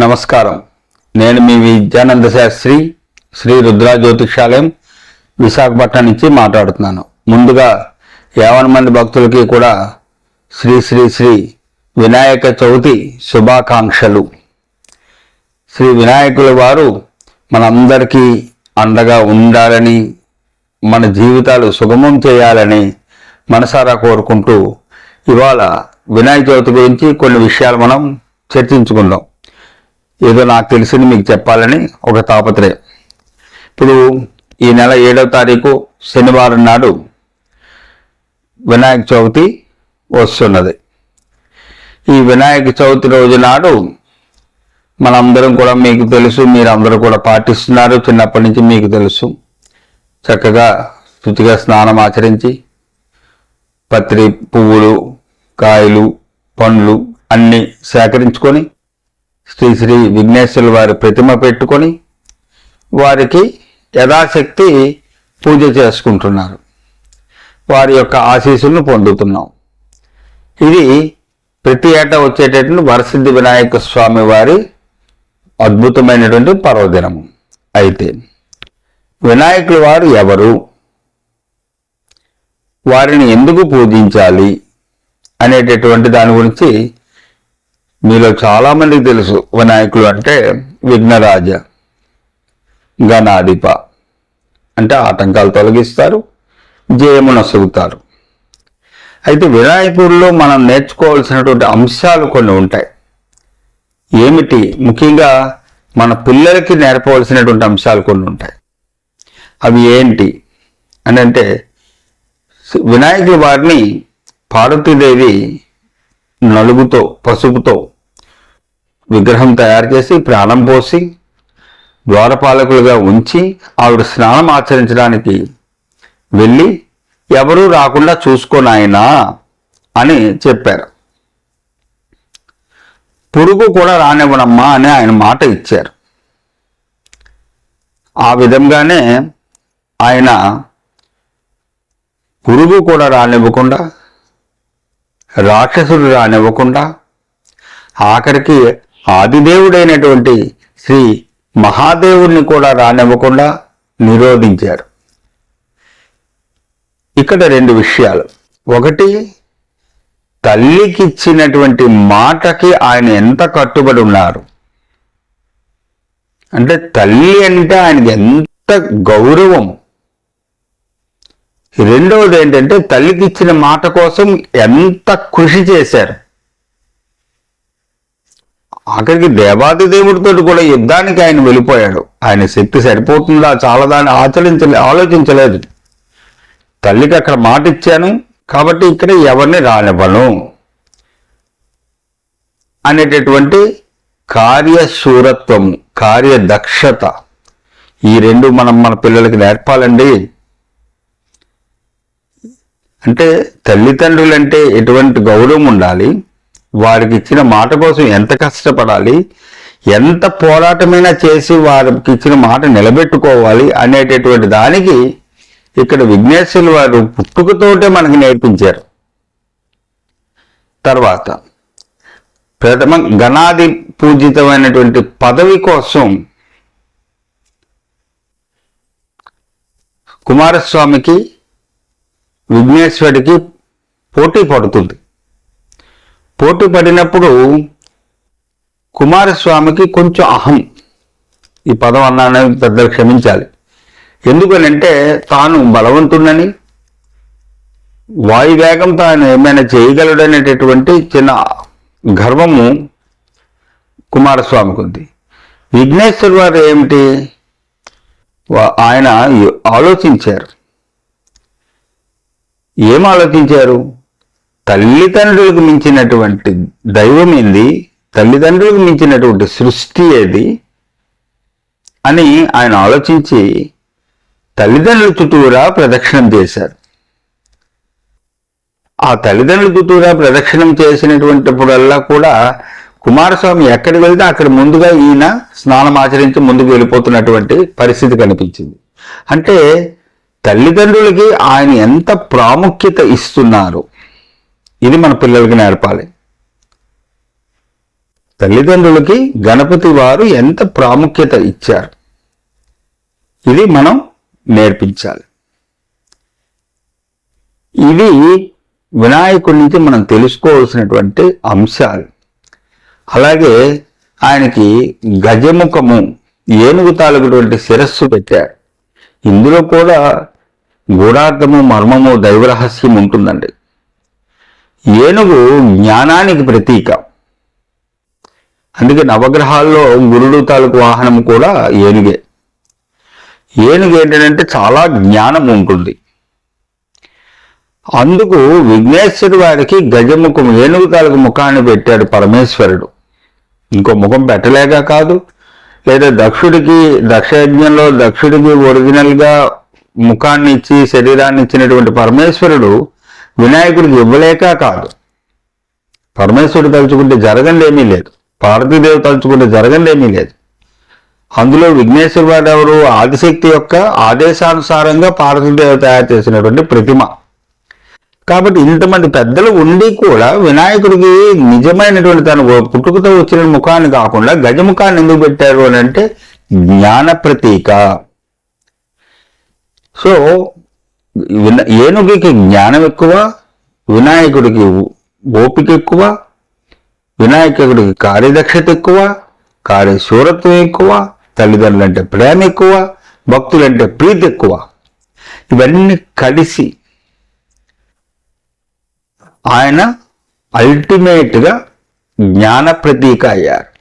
నమస్కారం. నేను మీ విద్యానంద శాస్త్రి శ్రీ రుద్రా జ్యోతిషాలయం విశాఖపట్నం నుంచి మాట్లాడుతున్నాను. ముందుగా యావన్ మంది భక్తులకి కూడా శ్రీ శ్రీ శ్రీ వినాయక చవితి శుభాకాంక్షలు. శ్రీ వినాయకుల వారు మనందరికీ అండగా ఉండాలని మన జీవితాలు సుగమం చేయాలని మనసారా కోరుకుంటూ ఇవాళ వినాయక చవితి గురించి కొన్ని విషయాలు మనం చర్చించుకుందాం. ఏదో నాకు తెలిసింది మీకు చెప్పాలని ఒక తాపత్రయం. ఇప్పుడు ఈ నెల ఏడవ తారీఖు శనివారం నాడు వినాయక చవితి వస్తున్నది. ఈ వినాయక చవితి రోజు నాడు మనందరం కూడా మీకు తెలుసు మీరందరూ కూడా పాటిస్తున్నారు చిన్నప్పటి నుంచి మీకు తెలుసు. చక్కగా శుచిగా స్నానం ఆచరించి పత్రి పువ్వులు కాయలు పండ్లు అన్నీ సేకరించుకొని శ్రీ శ్రీ విఘ్నేశ్వరుల వారి ప్రతిమ పెట్టుకొని వారికి యథాశక్తి పూజ చేసుకుంటున్నారు. వారి యొక్క ఆశీస్సులను పొందుతున్నాం. ఇది ప్రతి ఏటా వచ్చేటటువంటి వరసిద్ధి వినాయక స్వామి వారి అద్భుతమైనటువంటి పర్వదినము. అయితే వినాయకుల వారు ఎవరు? వారిని ఎందుకు పూజించాలి అనేటటువంటి దాని గురించి మీలో చాలా మందికి తెలుసు వినాయకులు అంటే విఘ్నరాజ గణాధిప అంటే ఆటంకాలు తొలగిస్తారు జయము నొసగుతారు అయితే వినాయకుడిలో మనం నేర్చుకోవాల్సినటువంటి అంశాలు కొన్ని ఉంటాయి. ఏమిటి? ముఖ్యంగా మన పిల్లలకి నేర్పవలసినటువంటి అంశాలు కొన్ని ఉంటాయి. అవి ఏంటి? అని అంటే వినాయకుల వారిని పార్వతీదేవి నలుగుతో పసుపుతో విగ్రహం తయారు చేసి ప్రాణం పోసి ద్వారపాలకులుగా ఉంచి ఆవిడ స్నానం ఆచరించడానికి వెళ్ళి ఎవరూ రాకుండా చూసుకోనాయనా అని చెప్పారు. పురుగు కూడా రానివ్వనమ్మా అని ఆయన మాట ఇచ్చారు. ఆ విధంగానే ఆయన పురుగు కూడా రానివ్వకుండా రాక్షసుడు రానివ్వకుండా ఆఖరికి ఆదిదేవుడైనటువంటి శ్రీ మహాదేవుడిని కూడా రానివ్వకుండా నిరోధించారు. ఇక్కడ రెండు విషయాలు. ఒకటి తల్లికి ఇచ్చినటువంటి మాటకి ఆయన ఎంత కట్టుబడి ఉన్నారు? అంటే తల్లి అంటే ఆయనకి ఎంత గౌరవం? రెండవది ఏంటంటే తల్లికిచ్చిన మాట కోసం ఎంత కృషి చేశారు? ఆఖరికి దేవాది దేవుడితో కూడా యుద్ధానికి ఆయన వెళ్ళిపోయాడు. ఆయన శక్తి సరిపోతుందా చాలా దాన్ని ఆచరించలే ఆలోచించలేదు. తల్లికి అక్కడ మాట ఇచ్చాను కాబట్టి ఇక్కడ ఎవరిని రానివ్వను అనేటటువంటి కార్యశూరత్వము కార్యదక్షత. ఈ రెండు మనం మన పిల్లలకి నేర్పాలండి. అంటే తల్లిదండ్రులంటే ఎటువంటి గౌరవం ఉండాలి. వారికి ఇచ్చిన మాట కోసం ఎంత కష్టపడాలి? ఎంత పోరాటమైనా చేసి వారికి ఇచ్చిన మాట నిలబెట్టుకోవాలి అనేటటువంటి దానికి ఇక్కడ విఘ్నేశ్వరులు వారు పుట్టుకతోటే మనకి నేర్పించారు. తర్వాత ప్రథమ గణాది పూజితమైనటువంటి పదవి కోసం కుమారస్వామికి విఘ్నేశ్వరుడికి పోటీ పడుతుంది. పోటీ పడినప్పుడు కుమారస్వామికి కొంచెం అహం. ఈ పదం అన్నానని పెద్దలు క్షమించాలి. ఎందుకనంటే తాను బలవంతుడని వాయువేగం తాను ఏమైనా చేయగలడనేటటువంటి చిన్న గర్వము కుమారస్వామికి ఉంది. విఘ్నేశ్వర్ వారు ఏమిటి? ఆయన ఆలోచించారు. ఏం ఆలోచించారు? తల్లిదండ్రులకు మించినటువంటి దైవం ఏంది? తల్లిదండ్రులకు మించినటువంటి సృష్టి ఏది? అని ఆయన ఆలోచించి తల్లిదండ్రుల చుట్టూరా ప్రదక్షిణం చేశారు. ఆ తల్లిదండ్రుల చుట్టూరా ప్రదక్షిణం చేసినటువంటిప్పుడల్లా కూడా కుమారస్వామి ఎక్కడికి వెళ్తే అక్కడ ముందుగా ఈయన స్నానం ఆచరించి ముందుకు వెళ్ళిపోతున్నటువంటి పరిస్థితి కనిపించింది. అంటే తల్లిదండ్రులకి ఆయన ఎంత ప్రాముఖ్యత ఇస్తున్నారు? ఇది మన పిల్లలకి నేర్పాలి. తల్లిదండ్రులకి గణపతి వారు ఎంత ప్రాముఖ్యత ఇచ్చారు. ఇది మనం నేర్పించాలి. ఇవి వినాయకుడి నుంచి మనం తెలుసుకోవాల్సినటువంటి అంశాలు. అలాగే ఆయనకి గజముఖము ఏనుగు తాలూకుటువంటి శిరస్సు పెట్టారు. ఇందులో కూడా గూఢార్థము మర్మము దైవరహస్యం ఉంటుందండి. ఏనుగు జ్ఞానానికి ప్రతీక. అందుకే నవగ్రహాల్లో గురుడు తాలూకు వాహనం కూడా ఏనుగే. ఏనుగు ఏంటంటే చాలా జ్ఞానం ఉంటుంది. అందుకు విఘ్నేశ్వరుడు వారికి గజముఖం ఏనుగు తాలూకు ముఖాన్ని పెట్టాడు పరమేశ్వరుడు. ఇంకో ముఖం పెట్టలేక కాదు లేదా దక్షుడికి దక్షయజ్ఞంలో దక్షుడికి ఒరిజినల్గా ముఖాన్ని ఇచ్చి శరీరాన్ని ఇచ్చినటువంటి పరమేశ్వరుడు వినాయకుడికి ఇవ్వలేక కాదు. పరమేశ్వరుడు తలుచుకుంటే జరగండి ఏమీ లేదు. పార్వతీదేవి తలుచుకుంటే జరగండి ఏమీ లేదు. అందులో విఘ్నేశ్వర వాడు ఎవరు? ఆదిశక్తి యొక్క ఆదేశానుసారంగా పార్వతీదేవి తయారు చేసినటువంటి ప్రతిమ. కాబట్టి ఇంతమంది పెద్దలు ఉండి కూడా వినాయకుడికి నిజమైనటువంటి తన పుట్టుకతో వచ్చిన ముఖాన్ని కాకుండా గజముఖాన్ని ఎందుకు పెట్టారు అని అంటే జ్ఞాన ప్రతీక. సో ఏనుగుకి జ్ఞానం ఎక్కువ వినాయకుడికి ఓపిక ఎక్కువ వినాయకుడికి కార్యదక్షత ఎక్కువ కార్యశూరత్వం ఎక్కువ తల్లిదండ్రులంటే ప్రేమ ఎక్కువ భక్తులంటే ప్రీతి ఎక్కువ. ఇవన్నీ కలిసి ఆయన అల్టిమేట్గా జ్ఞాన ప్రతీక అయ్యారు.